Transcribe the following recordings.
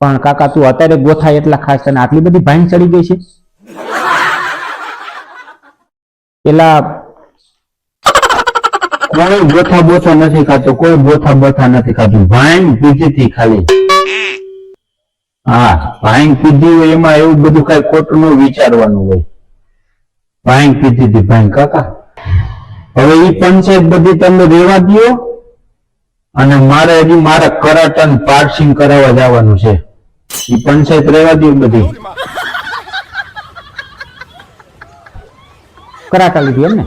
પણ કાકા, તું અત્યારે ગોથા એટલા ખાસ તને આટલી બધી ભાઈ ચડી ગઈ છે? પેલા કોઈ બોથા બોથા નથી ખાતો, કોઈ ગોથા બોથા નથી ખાતું. ભાઈ પીધી થી ખાલી. હા ભાઈ પીધી હોય એમાં એવું બધું કઈ ખોટું નું વિચારવાનું હોય. ભાઈ પીધી હતી ભાઈ કાકા, હવે એ પંચાયત બધી તમે રેવા દો અને મારે હજી મારા કરાટન પાર્સિંગ કરાવવા જવાનું છે. ઈ પંચાયત રેવા દ્યો બધી. કરાટા લીધી એમ ને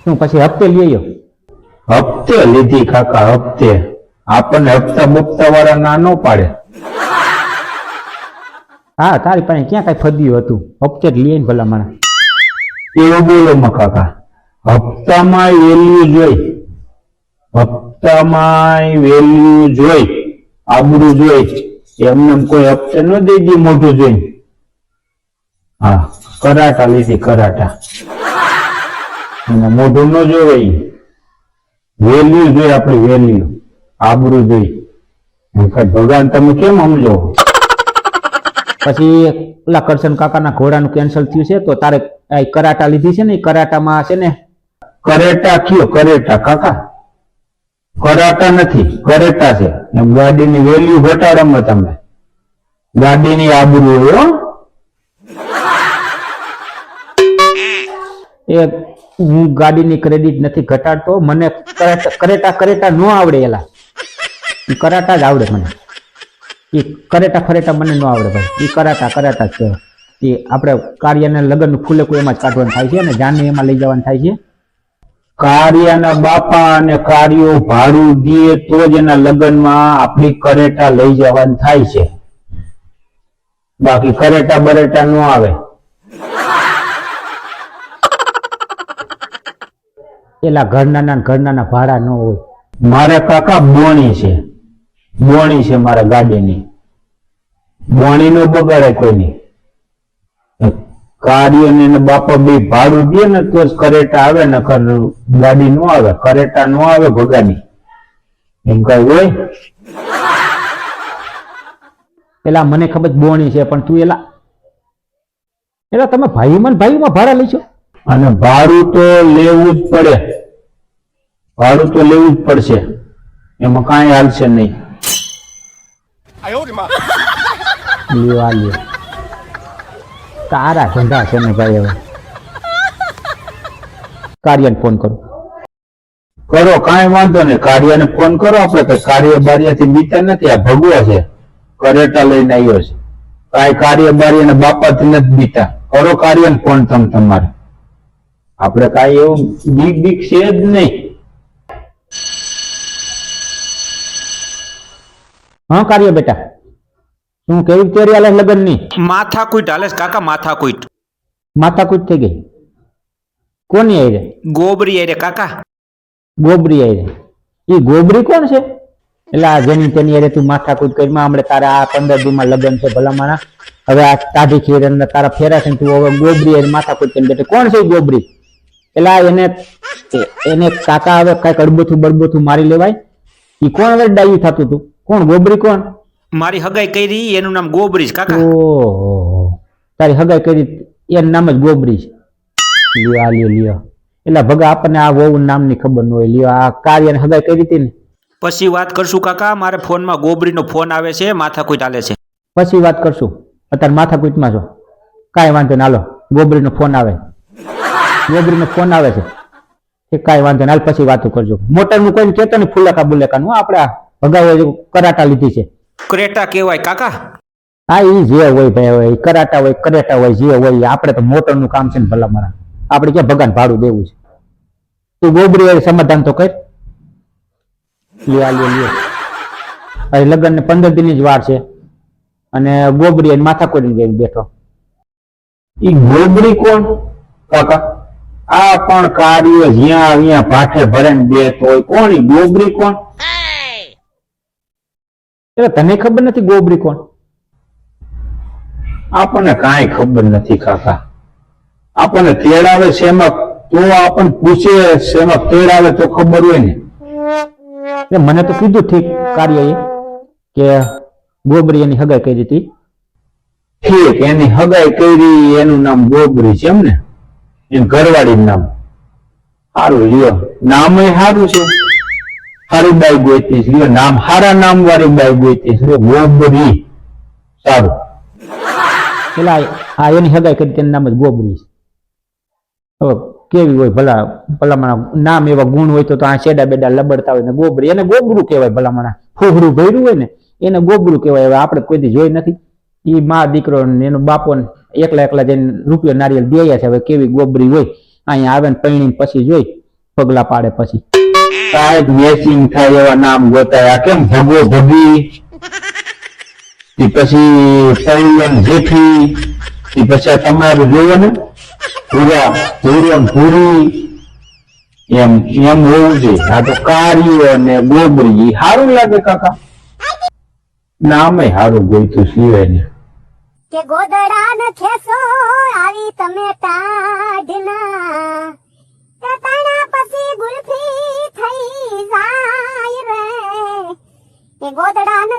શું પછી હપ્તે લઈ આવ્યો હપ્તે લીધી કાકા હપ્તે. આપણને હપ્તા મુક્તા વાળા ના ન પાડે. હા તારી પાસે ક્યાં કઈ ફદ્યું હતું? હપ્તે જ લઈ આવીને ભલા મારા એવું બોલો માં કાકા હપ્તામાં વેલ્યુ જોઈ. હપ્તામાં વેલ્યુ જોઈ. આબરૂ જોઈ એમને કોઈ હપ્તે ન દઈ દે મોઢું જોઈ હા કરાટા લીધી કરાટા. અને મોઢું ન જોવાય વેલ્યુ જોઈ આપણી વેલ્યુ આબરૂ જોઈ ભગવાન તમે કેમ સમજો? પછી ઓલા કરશન કાકાના ઘોડાનું કેન્સલ થયું છે તો તારે કરાટા લીધી છે ને કરાટામાં છે ને? કરેટા કયો? કરેટા કાકા? કરાટા નથી કરેટા છે. એમ ગાડીની વેલ્યુ ઘટાડોમાં તમે. ગાડીની આબરૂ હોય. એ હું ગાડીની ક્રેડિટ નથી ઘટાડતો, મને કરેટા કરેટા ન આવડે એલા. કરાટા જ આવડે મને. એ કરેટા ફરેટા મને ન આવડે ભાઈ. એ કરાટા કરાટા જ છે. એ આપણે કાર્યને લગ્ન ફૂલે કોઈ એમાં જ કાઢવાનું થાય છે અને જાનને એમાં લઈ જવાનું થાય છે. કાર્યના બાપા અને કાર્યો ભાડું દે તો જ એના લગ્નમાં આપણી કરેટા લઈ જવાનું થાય છે. બાકી કરેટા બરેટા ન આવે. એલા ઘરના ઘરના ભાડા ન હોય. મારે કાકા બોણી છે. બોણી છે મારા ગાડીની. બોણી નો બગાડે કોઈની. કાર્ય ને બાપા બે ભાડું દે ને તો જ કરેટા આવે ને ગાડી નો આવે. કરેટા નો આવે ભગાડી. એમ કઈ હોય? એલા મને ખબર બોણી છે પણ તું એલા એલા તમે ભાઈ મન ભાઈ ભાઈમાં ભાડા લેજો અને ભાડું તો લેવું જ પડે. ભાડું તો લેવું જ પડશે. એમાં કાંઈ હાલશે નહીં. લેવા લ્યો. તારા ધંધા છે ને ભાઈ હવે. કાર્યને ફોન કરો. કરો કાંઈ વાંધો નહીં. કાર્યને ફોન કરો આપણે તો કાર્ય બારિયાથી બીતા નથી આ ભગવા છે. કરેટા લઈને આવ્યો છે. કાંઈ કાર્ય બારિયાને બાપાથી નથી બીતા કરો કાર્યને ફોન તમ તમારે. આપણે કાંઈ એવું બીક બીક છે જ નહીં. હા કાર્ય બેટા. શું કેવી તૈયારી આલે લગ્ન માથા માથાકૂટ હાલે માથા કાકા માથાકૂટ. માથાકૂટ થઈ ગઈ. કોની રે ગોબરી અરે કાકા. ગોબરી આવી રે એ ગોબરી કોણ છે? એટલે આ જેની તેની અરે તું માથા કુટ કરી કરીમાં હમણાં તારા આ પંદર દીમાં લગ્ન છે ભલા મારા હવે આ કાઢી ખીર અને તારા ફેરા છે તું હવે ગોબરી અને માથાકૂટ કરી બેઠે. કોણ છે ગોબરી? એટલે એને એને કાકા હવે કંઈક અડબોથું બળબોથું મારી લેવાય. એ કોણ હવે ડાયું થતું તું? કોણ? ગોબરી કોણ? મારી હગાઈ કરી એનું નામ ગોબરી છે કાકા. ઓહો તારી હગાઈ કરી એનું નામ જ ગોબરી છે. લ્યો આ લ્યો લ્યો. એટલે ભગા આપણને આ વહુ નામની ખબર ન હોય. લ્યો આ કાર્યને હગાઈ કરી હતી ને. પછી વાત કરશું કાકા મારે ફોનમાં ગોબરીનો ફોન આવે છે માથાકૂટ હાલે છે. પછી વાત કરશું. અત્યારે માથાકૂટમાં છો. કાંઈ વાંધો ના હાલો. ગોબરીનો ફોન આવે. ગોબરીનો ફોન આવે છે. એ કાંઈ વાંધો ના હાલ પછી વાતો કરજો. મોટરનું કોઈ કહેતો ને ફુલેકા બુલેકાનું આપણે ભગાવે કરાટા લીધી છે. ક્રેટા કહેવાય, કાકા? હા એ જે હોય ભાઈ કરાટા હોય, કરેટા હોય, જે હોય આપણે તો મોટરનું કામ છે ને ભલા મારા. આપણે ક્યાં ભગવાન ભાડું દેવું છે? તું ગોબરી હોય સમાધાન તો કર. લ્યો લ્યો લ્યો. હવે લગ્ન ને પંદર દિનની જ વાર છે. અને ગોબરી અને માથા કોડીને જઈને બેઠો. ઈ ગોબરી કોણ? કાકા, આ પણ કાર્ય જ્યાં અહીંયા ભાઠે ભરે ને બેઠો હોય. કોણ ઈ ગોબરી કોણ? એટલે તને ખબર નથી ગોબરી કોણ? આપણને કાંઈ ખબર નથી કાકા. આપણને તેડાવે શેમાં તો આપણને પૂછે શેમાં તેડાવે તો ખબર હોય ને. મને તો કીધું ઠીક કાર્ય એ કે ગોબરી એની હગાઈ કરી હતી. ઠીક એની હગાઈ કરી એનું નામ ગોબરી છે એમ ને? એનું ઘરવાળી નામ. સારું લ્યો. નામ સારું છે. સારી બાઈ ગોતી છે લ્યો નામ હારા નામ વાળી બાઈ ગોતી છે લ્યો, ગોબરી. સારું. પેલા હા એની હગાઈ કરી તેનું નામ જ ગોબરી કેવી હોય ભલા ભલામણા નામ એવા ગુણ હોય તો આ શેડા બેડા લબડતા હોય ને ગોબરી. એને ગોબરું કહેવાય ભલામણા. ફૂફડું ભર્યું હોય ને એને ગોબરું કહેવાય. હવે આપણે કોઈ દી જોઈ નથી. એ મા દીકરો ને એનો બાપો ને એકલા એકલા જઈને રૂપિયો નારિયેલ દેયા છે. હવે કેવી ગોબરી હોય. અહીંયા આવે ને પૈણી પછી જોઈ. પગલા પાડે પછી. સાહેબ, મેચિંગ થાય એવા નામ ગોતાય. કેમ ભગો ભગી? પછી સૈલન જેઠી પછી તમારું જોવો ને? પૂરા, પૂરમ પૂરી. એમ એમ હોવું જોઈએ. આ તો કાર્યો અને ગોબરી સારું લાગે કાકા. નામે સારું ગોઈતું સિવાય ને કે ગોદડા ન ખેસો આવી તમે ટાઢના પછી ગુલ્ફી